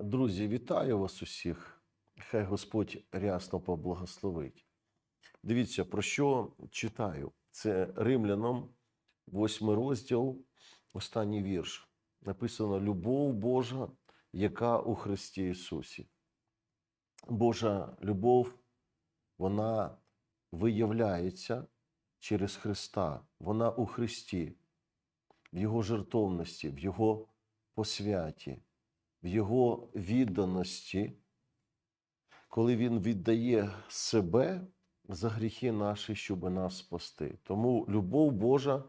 Друзі, вітаю вас усіх. Хай Господь рясно поблагословить. Дивіться, про що читаю. Це Римлянам, 8 розділ, останній вірш. Написано: Любов Божа, яка у Христі Ісусі. Божа любов, вона виявляється через Христа. Вона у Христі, в Його жертовності, в Його посвяті, в Його відданості, коли Він віддає себе за гріхи наші, щоб нас спасти. Тому любов Божа,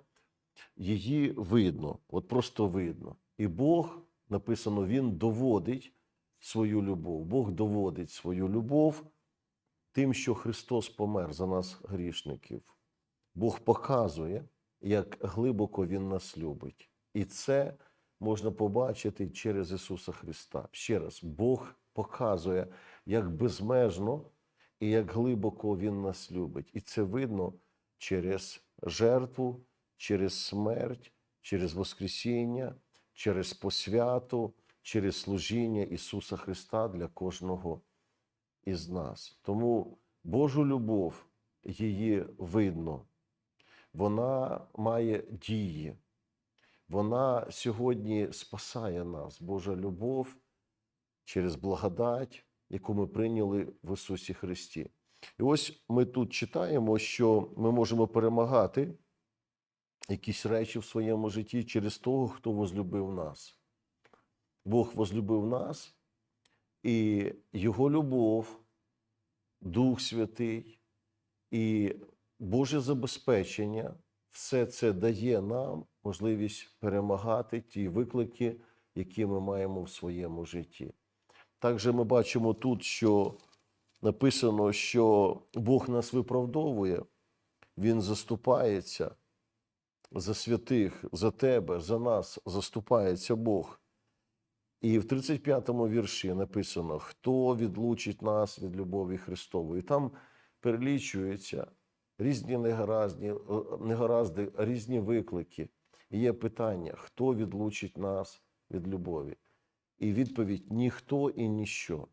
її видно, от просто видно. І Бог, написано, Він доводить свою любов. Бог доводить свою любов тим, що Христос помер за нас, грішників. Бог показує, як глибоко Він нас любить. І це можна побачити через Ісуса Христа. Ще раз, Бог показує, як безмежно і як глибоко Він нас любить. І це видно через жертву, через смерть, через Воскресіння, через посвяту, через служіння Ісуса Христа для кожного із нас. Тому Божу любов її видно, вона має дії. Вона сьогодні спасає нас, Божа любов через благодать, яку ми прийняли в Ісусі Христі. І ось ми тут читаємо, що ми можемо перемагати якісь речі в своєму житті через того, хто возлюбив нас. Бог возлюбив нас, і Його любов, Дух Святий і Боже забезпечення все це дає нам можливість перемагати ті виклики, які ми маємо в своєму житті. Також ми бачимо тут, що написано, що Бог нас виправдовує, Він заступається за святих, за тебе, за нас заступається Бог. І в 35-му вірші написано: Хто відлучить нас від любові Христової? Там перелічуються різні негаразді, е, негаразди, різні виклики. Є питання, хто відлучить нас від любові? І відповідь ніхто і ніщо.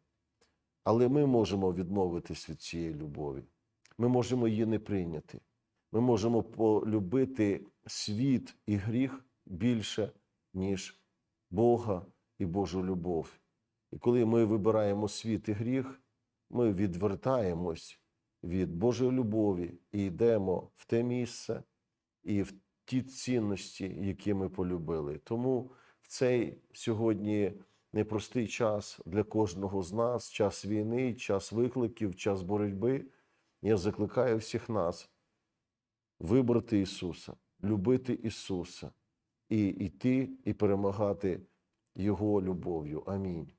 Але ми можемо відмовитись від цієї любові. Ми можемо її не прийняти. Ми можемо полюбити світ і гріх більше, ніж Бога і Божу любов. І коли ми вибираємо світ і гріх, ми відвертаємось від Божої любові і йдемо в те місце і в ті цінності, які ми полюбили. Тому в цей сьогодні непростий час для кожного з нас, час війни, час викликів, час боротьби. Я закликаю всіх нас вибрати Ісуса, любити Ісуса і йти і перемагати Його любов'ю. Амінь.